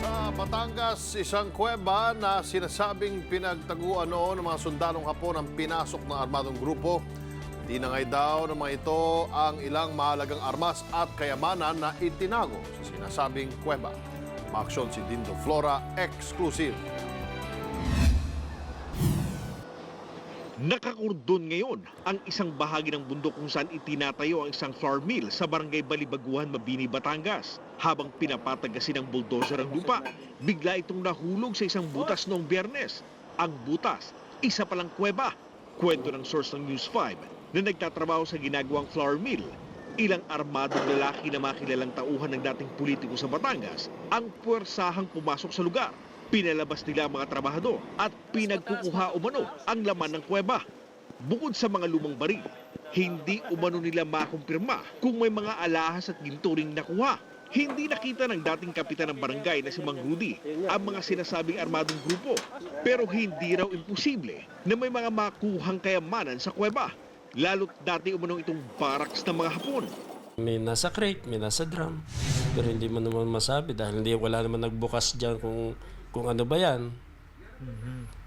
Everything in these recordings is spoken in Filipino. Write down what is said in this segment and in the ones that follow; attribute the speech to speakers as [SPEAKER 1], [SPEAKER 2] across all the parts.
[SPEAKER 1] Sa Batangas, isang kuweba na sinasabing pinagtaguan noon ng mga sundalong Hapon ang pinasok ng armadong grupo. Tinangay daw ng mga ito ang ilang mahalagang armas at kayamanan na itinago sa sinasabing kuweba. Maaksyon si Dindo Flora, exclusive.
[SPEAKER 2] Nakakurdon ngayon ang isang bahagi ng bundok kung saan itinatayo ang isang flour mill sa barangay Balibaguhan, Mabini, Batangas. Habang pinapatagasin ng bulldozer ang lupa, bigla itong nahulog sa isang butas noong biyernes. Ang butas, isa palang kuweba. Kwento ng source ng News 5 na nagtatrabaho sa ginagawang flour mill. Ilang armadong lalaki na makilalang tauhan ng dating politiko sa Batangas ang puwersahang pumasok sa lugar. Pinalabas nila ang mga trabahador at pinagkukuha umano ang laman ng kuweba. Bukod sa mga lumang baril, hindi umano nila makumpirma kung may mga alahas at ginto nakuha. Hindi nakita ng dating kapitan ng barangay na si Mang Rudy ang mga sinasabing armadong grupo. Pero hindi raw imposible na may mga makuhang kayamanan sa kuweba. Lalo't dati umanong itong barracks ng mga Hapon.
[SPEAKER 3] May nasa crate, may nasa drum. Pero hindi mo naman masabi dahil hindi wala naman nagbukas diyan kung kung ano ba 'yan.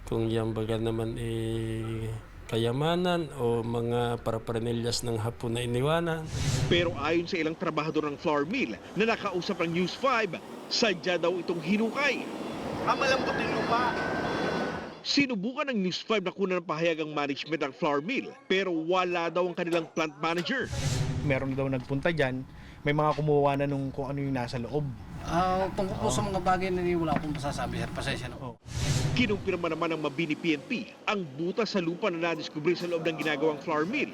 [SPEAKER 3] Kung yan baga naman eh kayamanan o mga paraparnelyas ng hapon na iniwanan.
[SPEAKER 2] Pero ayon sa ilang trabahador ng flour mill na nakausap ng News 5, sadya daw itong hinukay.
[SPEAKER 4] Ang malambot yung lupa.
[SPEAKER 2] Sinubukan ng News 5 na kunan ng pahayag ang management ng flour mill pero wala daw ang kanilang plant manager.
[SPEAKER 5] meron daw nagpunta dyan, may mga kumuha na nung kung ano yung nasa loob.
[SPEAKER 6] Ah, tungkol po sa mga bagay na hindi wala akong masasabi, sir. Pasensya na po.
[SPEAKER 2] Kinumpirma naman ng Mabini PNP ang butas sa lupa na nadiskubre sa loob ng ginagawang flour mill.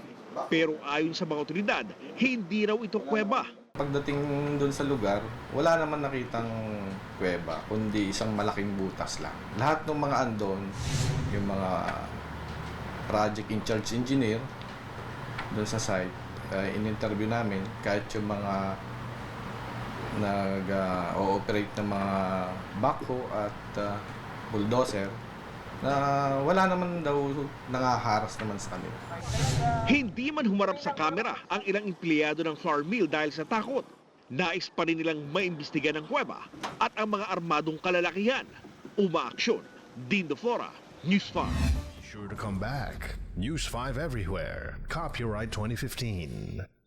[SPEAKER 2] Pero ayon sa mga otoridad, hindi raw ito kuweba.
[SPEAKER 7] Pagdating doon sa lugar, wala naman nakitang kuweba, kundi isang malaking butas lang. Lahat ng mga andon, yung mga project in charge engineer doon sa site, uh, in-interview namin kahit yung mga nag-ooperate ng mga backhoe at uh, bulldozer na wala naman daw nangaharas naman sa kanila.
[SPEAKER 2] Hindi man humarap sa kamera ang ilang empleyado ng flour mill dahil sa takot. Nais pa rin nilang maimbestigan ng kuweba at ang mga armadong kalalakihan. Umaaksyon. Dindo Flora, News 5.
[SPEAKER 8] Sure to come back. News 5 everywhere. Copyright 2015.